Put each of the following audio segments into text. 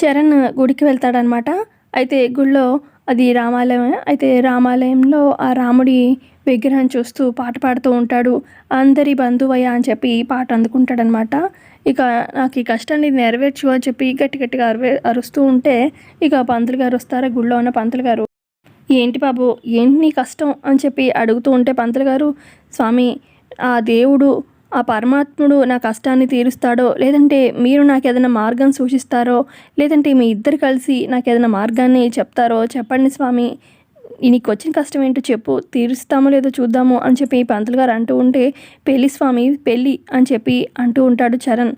చరణ్ గుడికి వెళ్తాడనమాట. అయితే గుడిలో అది రామాలయం అయితే రామాలయంలో ఆ రాముడి విగ్రహం చూస్తూ పాట పాడుతూ ఉంటాడు. అందరి బంధువయ్య అని చెప్పి పాట అందుకుంటాడనమాట. ఇక నాకు ఈ కష్టాన్ని నెరవేర్చు అని చెప్పి గట్టి గట్టిగా అరవే అరుస్తూ ఉంటే ఇక పంతులు గారు వస్తారా? గుళ్ళో ఉన్న పంతులు గారు ఏంటి బాబు ఏంటి నీ కష్టం? అని చెప్పి అడుగుతూ ఉంటే పంతులు గారు స్వామి ఆ దేవుడు ఆ పరమాత్ముడు నా కష్టాన్ని తీరుస్తాడో? లేదంటే మీరు నాకు ఏదైనా మార్గం సూచిస్తారో? లేదంటే మీ ఇద్దరు కలిసి నాకు ఏదైనా మార్గాన్ని చెప్తారో? చెప్పండి స్వామి. నీకు వచ్చిన కష్టం ఏంటో చెప్పు. తీరుస్తామో లేదో చూద్దాము అని చెప్పి పంతులు గారు అంటూ ఉంటే పెళ్ళి స్వామి పెళ్ళి అని చెప్పి అంటూ ఉంటాడు చరణ్.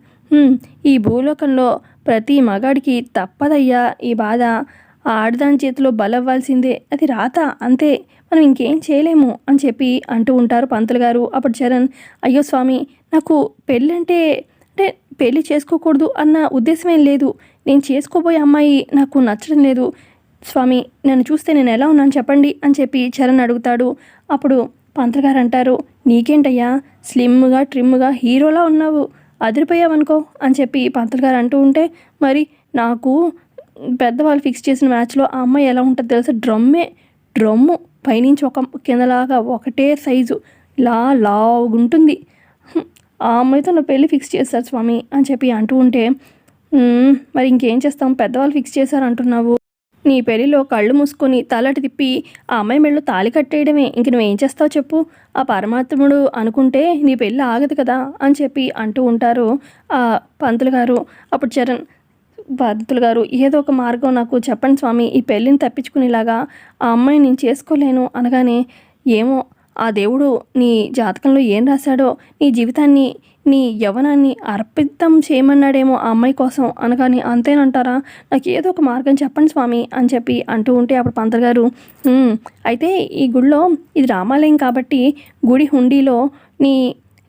ఈ భూలోకంలో ప్రతి మగాడికి తప్పదయ్యా ఈ బాధ. ఆ ఆడదాని చేతిలో బలవ్వాల్సిందే. అది రాత అంతే. మనం ఇంకేం చేయలేము అని చెప్పి అంటూ ఉంటారు పంతులు గారు. అప్పుడు చరణ్ అయ్యో స్వామి నాకు పెళ్ళంటే అంటే పెళ్ళి చేసుకోకూడదు అన్న ఉద్దేశం ఏం లేదు. నేను చేసుకోబోయే అమ్మాయి నాకు నచ్చడం లేదు. స్వామి నన్ను చూస్తే నేను ఎలా ఉన్నాను చెప్పండి అని చెప్పి చరణ్ అడుగుతాడు. అప్పుడు పంతులు గారు అంటారు నీకేంటయ్యా స్లిమ్గా ట్రిమ్గా హీరోలా ఉన్నావు. అదిరిపోయావనుకో అని చెప్పి పంతులు గారు అంటూ ఉంటే మరి నాకు పెద్దవాళ్ళు ఫిక్స్ చేసిన మ్యాచ్లో ఆ అమ్మాయి ఎలా ఉంటుందో తెలుసా? డ్రమ్మే డ్రమ్ము. పైనుంచి ఒక కిందలాగా ఒకటే సైజు లా లాగుంటుంది ఉంటుంది ఆ అమ్మాయితో నా పెళ్ళి ఫిక్స్ చేశారు స్వామి అని చెప్పి అంటూ ఉంటే మరి ఇంకేం చేస్తాం? పెద్దవాళ్ళు ఫిక్స్ చేశారు అంటున్నావు నీ పెళ్ళిలో కళ్ళు మూసుకొని తలటి తిప్పి ఆ అమ్మాయి మెళ్ళు తాళి కట్టేయడమే. ఇంక నువ్వేం చేస్తావు చెప్పు. ఆ పరమాత్ముడు అనుకుంటే నీ పెళ్ళి ఆగదు కదా అని చెప్పి అంటూ ఉంటారు ఆ పంతులు గారు. అప్పుడు చరణ్ బాధితులు గారు ఏదో ఒక మార్గం నాకు చెప్పండి స్వామి ఈ పెళ్ళిని తప్పించుకునేలాగా ఆ అమ్మాయి నేను చేసుకోలేను అనగానే ఏమో ఆ దేవుడు నీ జాతకంలో ఏం రాశాడో నీ జీవితాన్ని నీ యవనాన్ని అర్పితం చేయమన్నాడేమో ఆ అమ్మాయి కోసం అనగాని అంతేనంటారా? నాకు ఏదో ఒక మార్గం చెప్పండి స్వామి అని చెప్పి అంటూ ఉంటే అప్పుడు పంతర్ గారు అయితే ఈ గుడిలో ఇది రామాలయం కాబట్టి గుడి హుండీలో నీ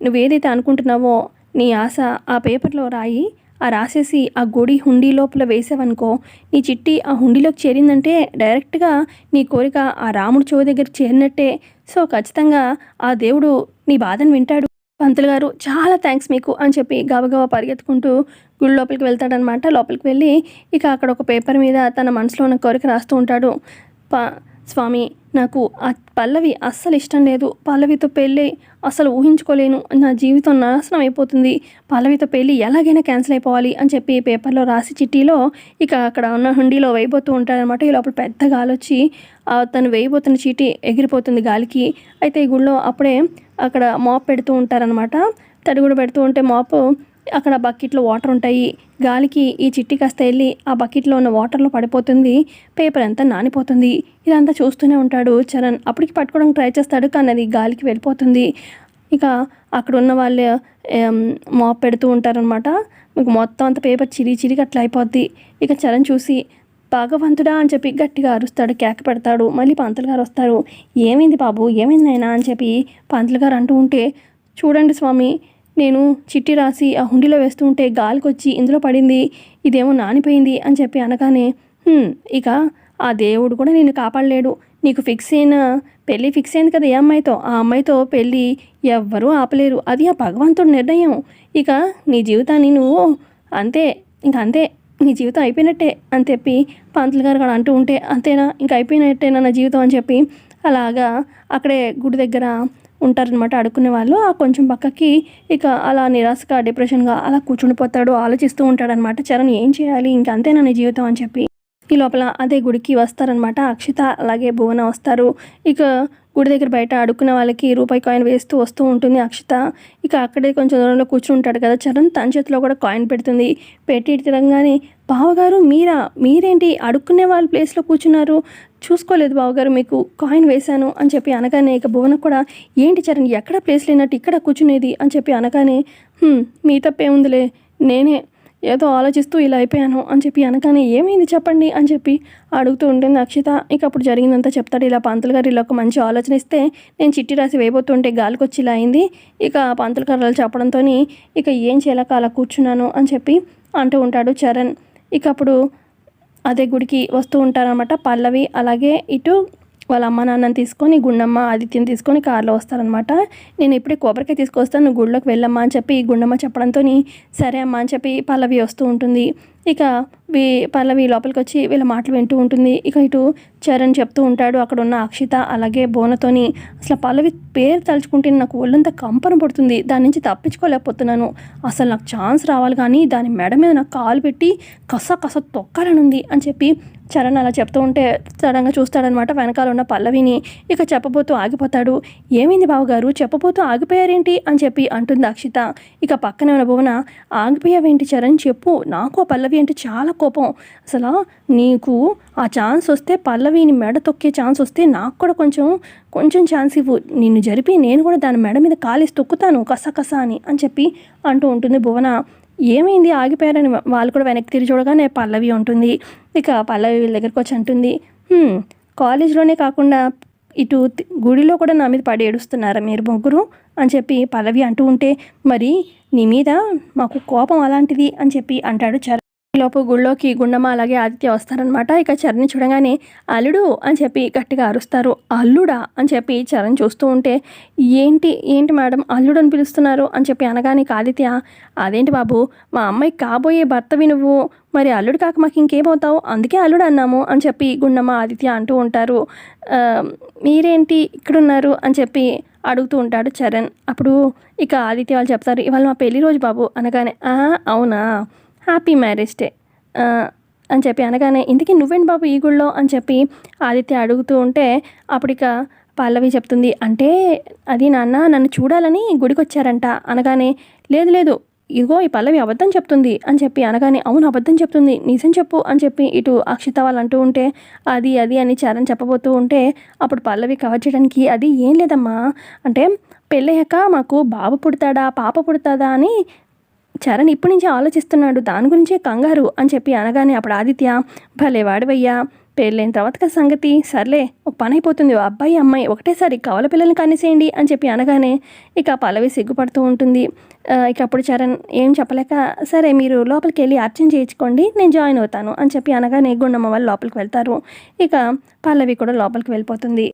నువ్వేదైతే అనుకుంటున్నావో నీ ఆశ ఆ పేపర్లో రాయి ఆ రాసేసి ఆ గుడి హుండీ లోపల వేసావనుకో నీ చిట్టి ఆ హుండీలోకి చేరిందంటే డైరెక్ట్గా నీ కోరిక ఆ రాముడు చెవి దగ్గర చేరినట్టే. సో ఖచ్చితంగా ఆ దేవుడు నీ బాధను వింటాడు. పంతులు గారు చాలా థ్యాంక్స్ మీకు అని చెప్పి గబగబా పరిగెత్తుకుంటూ గుడి లోపలికి వెళ్తాడనమాట లోపలికి వెళ్ళి ఇక అక్కడ ఒక పేపర్ మీద తన మనసులో ఉన్న కోరిక రాస్తూ ఉంటాడు. ప స్వామి నాకు ఆ పల్లవి అస్సలు ఇష్టం లేదు. పల్లవితో పెళ్ళి అసలు ఊహించుకోలేను. నా జీవితం నాశనం అయిపోతుంది. పల్లవితో పెళ్ళి ఎలాగైనా క్యాన్సిల్ అయిపోవాలి అని చెప్పి పేపర్లో రాసి చిట్టీలో ఇక అక్కడ ఉన్న హుండీలో వేయబోతూ ఉంటాడనమాట ఈ లోపల పెద్ద గాలి వచ్చి తను వేయబోతున్న చీటీ ఎగిరిపోతుంది గాలికి. అయితే ఈ గుళ్ళో అప్పుడే అక్కడ మాప్ పెడుతూ ఉంటారనమాట తడిగుడు పెడుతూ ఉంటే మాపు అక్కడ బకెట్లో వాటర్ ఉంటాయి. గాలికి ఈ చిట్టి కాస్త వెళ్ళి ఆ బకెట్లో ఉన్న వాటర్లో పడిపోతుంది. పేపర్ అంతా నానిపోతుంది. ఇదంతా చూస్తూనే ఉంటాడు చరణ్. అప్పటికి పట్టుకోవడానికి ట్రై చేస్తాడు కానీ అది గాలికి వెళ్ళిపోతుంది. ఇక అక్కడ ఉన్న వాళ్ళు మాప్ పెడుతూ ఉంటారనమాట మీకు మొత్తం అంత పేపర్ చిరి చిరిగి అట్లా అయిపోద్ది. ఇక చరణ్ చూసి భగవంతుడా అని చెప్పి గట్టిగా అరుస్తాడు కేక పెడతాడు. మళ్ళీ పంతులు గారు వస్తారు. ఏమైంది బాబు? ఏమైంది నాయనా? అని చెప్పి పంతులు గారు అంటూ ఉంటే చూడండి స్వామి నేను చిట్టి రాసి ఆ హుండీలో వేస్తూ ఉంటే గాలికొచ్చి ఇందులో పడింది ఇదేమో నానిపోయింది అని చెప్పి అనగానే ఇక ఆ దేవుడు కూడా నిన్ను కాపాడలేడు. నీకు ఫిక్స్ అయిన పెళ్ళి ఫిక్స్ అయింది కదా ఏ అమ్మాయితో? ఆ అమ్మాయితో పెళ్ళి ఎవ్వరూ ఆపలేరు. అది ఆ భగవంతుడి నిర్ణయం. ఇక నీ జీవితాన్ని నువ్వు అంతే ఇంక అంతే నీ జీవితం అయిపోయినట్టే అని చెప్పి పంతులు గారు కూడా అంటూ ఉంటే అంతేనా? ఇంక అయిపోయినట్టేనా నా జీవితం? అని చెప్పి అలాగా అక్కడే గుడి దగ్గర ఉంటారనమాట అడుక్కునే వాళ్ళు. ఆ కొంచెం పక్కకి ఇక అలా నిరాశగా డిప్రెషన్గా అలా కూర్చుండిపోతాడు ఆలోచిస్తూ ఉంటాడనమాట చరణ్ ఏం చేయాలి? ఇంక అంతేనా నీ జీవితం? అని చెప్పి ఈ లోపల అదే గుడికి వస్తారనమాట అక్షిత అలాగే భువన వస్తారు. ఇక గుడి దగ్గర బయట అడుక్కున్న వాళ్ళకి రూపాయి కాయిన్ వేస్తూ వస్తూ ఉంటుంది అక్షిత. ఇక అక్కడే కొంచెం దూరంలో కూర్చుని ఉంటాడు కదా. చరణ్ తన చేతిలో కూడా కాయిన్ పెడుతుంది. పెట్టి తిరగానే బావగారు మీరా? మీరేంటి? అడుక్కునే వాళ్ళ ప్లేస్లో కూర్చున్నారు. చూసుకోలేదు బావగారు మీకు. కాయిన్ వేశాను అని చెప్పి అనగానే ఇక భువన కూడా ఏంటి చరణ్? ఎక్కడ ప్లేస్ లేనట్టు ఇక్కడ కూర్చునేది? అని చెప్పి అనగానే మీ మీ తప్పేముందిలే నేనే ఏదో ఆలోచిస్తూ ఇలా అయిపోయాను అని చెప్పి అనగానే ఏమైంది చెప్పండి అని చెప్పి అడుగుతూ ఉంటుంది అక్షిత. ఇక అప్పుడు జరిగిందంతా చెప్తాడు. ఇలా పంతులు గారు ఇలా ఒక మంచి ఆలోచన ఇస్తే నేను చిట్టి రాసి వేయబోతుంటే గాలికి వచ్చి ఇలా అయింది. ఇక పంతులు గారు చెప్పడంతో ఇక ఏం చేయలేక అలా కూర్చున్నాను అని చెప్పి అంటూ ఉంటాడు చరణ్. ఇక అప్పుడు అదే గుడికి వస్తూ ఉంటారనమాట పల్లవి. అలాగే ఇటు వాళ్ళ అమ్మ నాన్నని తీసుకొని గుండమ్మ ఆదిత్యం తీసుకొని కార్లో వస్తారనమాట నేను ఇప్పుడే కొబ్బరికాయ తీసుకొస్తాను నువ్వు గుడిలోకి వెళ్ళమ్మా అని చెప్పి గుండమ్మ చెప్పడంతో సరే అమ్మా అని చెప్పి పల్లవి వస్తూ ఉంటుంది. ఇక వీ పల్లవి లోపలికి వచ్చి వీళ్ళ మాటలు వింటూ ఉంటుంది. ఇక ఇటు చరణ్ చెప్తూ ఉంటాడు అక్కడ ఉన్న అక్షిత అలాగే బోనతోని. అసలు పల్లవి పేరు తలుచుకుంటే నాకు ఒళ్ళంతా కంపన పడుతుంది. దాని నుంచి తప్పించుకోలేకపోతున్నాను. అసలు నాకు ఛాన్స్ రావాలి కానీ దాని మెడ మీద నాకు కాలు పెట్టి కస కస తొక్కాలని ఉంది అని చెప్పి చరణ్ అలా చెప్తూ ఉంటే సడన్గా చూస్తాడనమాట. వెనకాల ఉన్న పల్లవిని ఇక చెప్పబోతూ ఆగిపోతాడు. ఏమైంది బావగారు? చెప్పబోతూ ఆగిపోయారేంటి? అని చెప్పి అంటుంది అక్షిత. ఇక పక్కనే ఉన్న భువన ఆగిపోయావేంటి చరణ్? చెప్పు. నాకు ఆ పల్లవి అంటే చాలా కోపం. అసలు నీకు ఆ ఛాన్స్ వస్తే పల్లవిని మెడ తొక్కే ఛాన్స్ వస్తే నాకు కూడా కొంచెం కొంచెం ఛాన్స్ ఇవ్వు. నిన్ను జరిపి నేను కూడా దాని మెడ మీద కాలేసి తొక్కుతాను. కస కస అని అని చెప్పి అంటూ ఉంటుంది భువన. ఏమైంది? ఆగిపోయారని వాళ్ళు కూడా వెనక్కి తిరిగి చూడగానే పల్లవి ఉంటుంది. ఇక పల్లవి వీళ్ళ దగ్గరికి వచ్చి అంటుంది కాలేజీలోనే కాలేజ్లోనే కాకుండా ఇటు గుడిలో కూడా నా మీద పడి ఏడుస్తున్నారా మీరు ముగ్గురు? అని చెప్పి పల్లవి అంటూ ఉంటే మరి నీ మీద మాకు కోపం అలాంటిది? అని చెప్పి అంటాడు చరణ్ లోపు గుళ్ళోకి గుండమ్మ అలాగే ఆదిత్య వస్తారనమాట ఇక చరణ్ చూడగానే అల్లుడు అని చెప్పి గట్టిగా అరుస్తారు. అల్లుడా అని చెప్పి చరణ్ చూస్తూ ఉంటే ఏంటి ఏంటి మేడం అల్లుడు అని పిలుస్తున్నారు? అని చెప్పి అనగానే ఆదిత్య అదేంటి బాబు మా అమ్మాయి కాబోయే భర్తవి నువ్వు. మరి అల్లుడు కాక మాకు ఇంకేమవుతావు? అందుకే అల్లుడు అన్నాము అని చెప్పి గుండమ్మ ఆదిత్య అంటూ ఉంటారు. మీరేంటి ఇక్కడున్నారు? అని చెప్పి అడుగుతూ ఉంటాడు చరణ్. అప్పుడు ఇక ఆదిత్య వాళ్ళు చెప్తారు ఇవాళ మా పెళ్ళి రోజు బాబు అనగానే అవునా? Happy marriage day. అని చెప్పి అనగానే ఇంతకీ నువ్వేంటి బాబు ఈ గుళ్ళో అని చెప్పి ఆదిత్య అడుగుతూ ఉంటే అప్పుడు ఇక పల్లవి చెప్తుంది అంటే అది నాన్న నన్ను చూడాలని గుడికి వచ్చారంట అనగానే లేదు లేదు ఇదిగో ఈ పల్లవి అబద్ధం చెప్తుంది. అని చెప్పి అనగానే అవును అబద్ధం చెప్తుంది నిజం చెప్పు. అని చెప్పి ఇటు అక్షిత వాళ్ళు అంటూ ఉంటే అది అది అని చరణ్ చెప్పబోతూ ఉంటే అప్పుడు పల్లవి కవర్ చేయడానికి అది ఏం లేదమ్మా అంటే పెళ్ళయ్యాక మాకు బాబు పుడతాడా పాప పుడతాదా అని చరణ్ ఇప్పటి నుంచి ఆలోచిస్తున్నాడు దాని గురించే కంగారు అని చెప్పి అనగానే అప్పుడు ఆదిత్య భలే వాడివయ్యా పెళ్ళైన తర్వాత కదా సంగతి సర్లే ఒక పని అయిపోతుంది ఓ అబ్బాయి అమ్మాయి ఒకటేసారి కవల పిల్లల్ని కనిసేయండి అని చెప్పి అనగానే ఇక పల్లవి సిగ్గుపడుతూ ఉంటుంది. ఇక అప్పుడు చరణ్ ఏం చెప్పలేక సరే మీరు లోపలికి వెళ్ళి అర్చన చేయించుకోండి నేను జాయిన్ అవుతాను అని చెప్పి అనగానే గుండమ్మ వాళ్ళు లోపలికి వెళ్తారు. ఇక పల్లవి కూడా లోపలికి వెళ్ళిపోతుంది.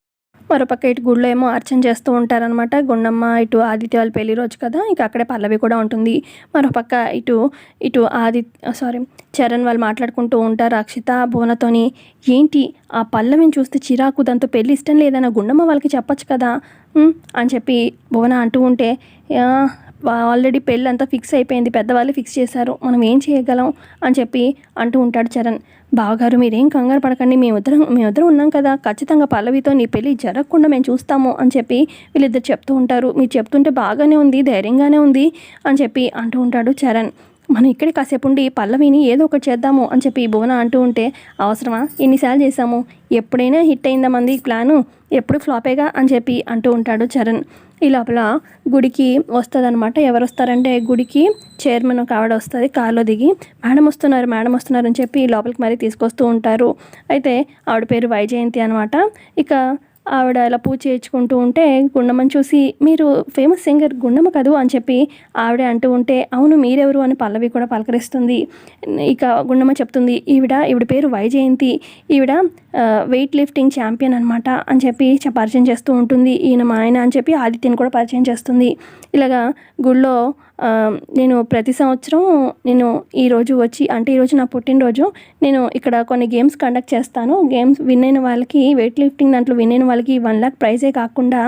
మరోపక్క ఇటు గుడిలో ఏమో అర్చన చేస్తూ ఉంటారనమాట గుండమ్మ ఇటు ఆదిత్య వాళ్ళ పెళ్ళి రోజు కదా ఇక అక్కడే పల్లవి కూడా ఉంటుంది. మరోపక్క ఇటు ఇటు ఆది సారీ చరణ్ వాళ్ళు మాట్లాడుకుంటూ ఉంటారు. అక్షిత భువనతోని ఏంటి ఆ పల్లవిని చూస్తే చిరాకు దాంతో పెళ్ళి ఇష్టం లేదన్న గుండమ్మ వాళ్ళకి చెప్పచ్చు కదా? అని చెప్పి భువన అంటూ ఉంటే ఆల్రెడీ పెళ్ళి అంతా ఫిక్స్ అయిపోయింది. పెద్దవాళ్ళు ఫిక్స్ చేశారు. మనం ఏం చేయగలం? అని చెప్పి అంటూ ఉంటాడు చరణ్. బావగారు మీరేం కంగారు పడకండి. మేమిద్దరం మేమిద్దరం ఉన్నాం కదా. ఖచ్చితంగా పల్లవితో నీ పెళ్ళి జరగకుండా మేము చూస్తాము అని చెప్పి వీళ్ళిద్దరు చెప్తూ ఉంటారు. మీరు చెప్తుంటే బాగానే ఉంది ధైర్యంగానే ఉంది అని చెప్పి అంటూ ఉంటాడు చరణ్. మనం ఇక్కడే కాసేపు ఉండి పల్లవిని ఏదో ఒకటి చేద్దాము అని చెప్పి భువన అంటూ ఉంటే అవసరమా? ఎన్నిసార్లు చేశాము? ఎప్పుడైనా హిట్ అయిందా మంది ప్లాను? ఎప్పుడు ఫ్లాపేగా? అని చెప్పి అంటూ ఉంటాడు చరణ్. ఈ లోపల గుడికి వస్తుందన్నమాట. ఎవరు వస్తారంటే గుడికి చైర్మన్ ఒక ఆవిడ వస్తుంది కారులో దిగి మేడం వస్తున్నారు మేడం వస్తున్నారు అని చెప్పి లోపలికి మరీ తీసుకొస్తూ ఉంటారు. అయితే ఆవిడ పేరు వైజయంతి అనమాట ఇక ఆవిడ ఇలా పూజ చేయించుకుంటూ ఉంటే గుండమ్మని చూసి మీరు ఫేమస్ సింగర్ గుండమ్మ కదూ? అని చెప్పి ఆవిడ అంటూ ఉంటే అవును మీరెవరు? అని పల్లవి కూడా పలకరిస్తుంది. ఇక గుండమ్మ చెప్తుంది ఈవిడ ఈవిడ పేరు వైజయంతి. ఈవిడ వెయిట్ లిఫ్టింగ్ ఛాంపియన్ అనమాట అని చెప్పి పరిచయం చేస్తూ ఉంటుంది. ఈయన మా ఆయన అని చెప్పి ఆదిత్యని కూడా పరిచయం చేస్తుంది. ఇలాగా గుళ్ళో నేను ప్రతి సంవత్సరం నేను ఈరోజు వచ్చి అంటే ఈరోజు నా పుట్టినరోజు నేను ఇక్కడ కొన్ని గేమ్స్ కండక్ట్ చేస్తాను. గేమ్స్ విన్ అయిన వాళ్ళకి వెయిట్ లిఫ్టింగ్ దాంట్లో విన్ అయిన వాళ్ళకి వన్ లాక్ ప్రైజే కాకుండా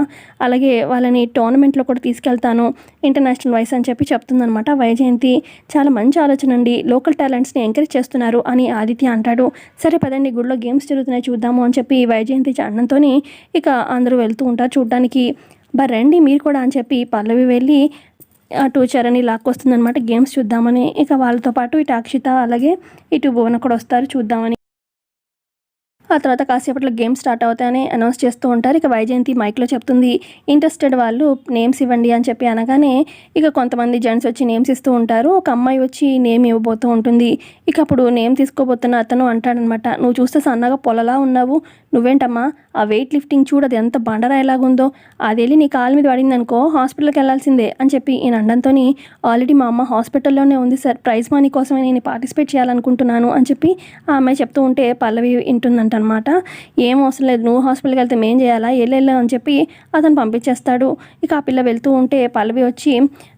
అలాగే వాళ్ళని టోర్నమెంట్లో కూడా తీసుకెళ్తాను. ఇంటర్నేషనల్ వైస్ అని చెప్పి చెప్తుందనమాట వైజయంతి చాలా మంచి ఆలోచన అండి. లోకల్ టాలెంట్స్ని ఎంకరేజ్ చేస్తున్నారు అని ఆదిత్య అంటాడు. సరే పదండి గుడిలో గేమ్స్ జరుగుతున్నాయి చూద్దాము అని చెప్పి వైజయంతి అనడంతో ఇక అందరూ వెళ్తూ ఉంటారు చూడడానికి. బా రండి మీరు కూడా అని చెప్పి పల్లవి వెళ్ళి అటు చరణి లాక్కొస్తుందనమాట గేమ్స్ చూద్దామని. ఇక వాళ్ళతో పాటు ఇటు అక్షిత అలాగే ఇటు భువన కూడా వస్తారు చూద్దామని. ఆ తర్వాత కాసేపట్లో గేమ్ స్టార్ట్ అవుతాయని అనౌన్స్ చేస్తూ ఉంటారు. ఇక వైజయంతి మైక్లో చెప్తుంది ఇంట్రెస్టెడ్ వాళ్ళు నేమ్స్ ఇవ్వండి అని చెప్పి అనగానే ఇక కొంతమంది జెంట్స్ వచ్చి నేమ్స్ ఇస్తూ ఉంటారు. ఒక అమ్మాయి వచ్చి నేమ్ ఇవ్వబోతూ ఉంటుంది. ఇక అప్పుడు నేమ్ తీసుకోబోతున్న అతను అంటాడనమాట నువ్వు చూస్తే సన్నగా పొలలా ఉన్నావు. నువ్వేంటమ్మా ఆ వెయిట్ లిఫ్టింగ్ చూడు అది ఎంత బండరాయలాగుందో. అది వెళ్ళి నీ కాలు మీద పడింది అనుకో హాస్పిటల్కి వెళ్ళాల్సిందే అని చెప్పి ఈయన అండంతో ఆల్రెడీ మా అమ్మ హాస్పిటల్లోనే ఉంది సార్. ప్రైజ్ మనీ కోసమే నేను పార్టిసిపేట్ చేయాలనుకుంటున్నాను అని చెప్పి ఆ అమ్మాయి చెప్తూ ఉంటే పల్లవి వింటుందంట అనమాట. ఏం అవసరం లేదు. నువ్వు హాస్పిటల్కి వెళ్తే మేం చేయాలా? వెళ్ళెళ్ళు అని చెప్పి అతను పంపించేస్తాడు. ఇక ఆ పిల్ల వెళ్తూ ఉంటే పల్లవి వచ్చి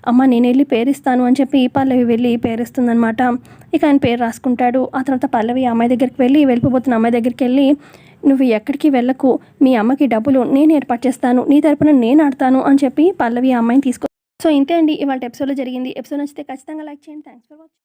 అమ్మ నేను వెళ్ళి పేరిస్తాను అని చెప్పి పల్లవి వెళ్ళి పేరిస్తుందనమాట. ఇక ఆయన పేరు రాసుకుంటాడు. ఆ తర్వాత పల్లవి అమ్మాయి దగ్గరికి వెళ్ళి వెళ్ళిపోతున్న అమ్మాయి దగ్గరికి వెళ్ళి నువ్వు ఎక్కడికి వెళ్ళకు. మీ అమ్మకి డబ్బులు నేను ఏర్పాటు చేస్తాను. నీ తరపున నేను ఆడతాను అని చెప్పి పల్లవి ఆ అమ్మాయిని తీసుకో. సో ఇంతే అండి. ఇవాళ ఎపిసోడ్లో జరిగింది. ఎపిసోడ్ నచ్చితే ఖచ్చితంగా లైక్ చేయండి. Thanks for watching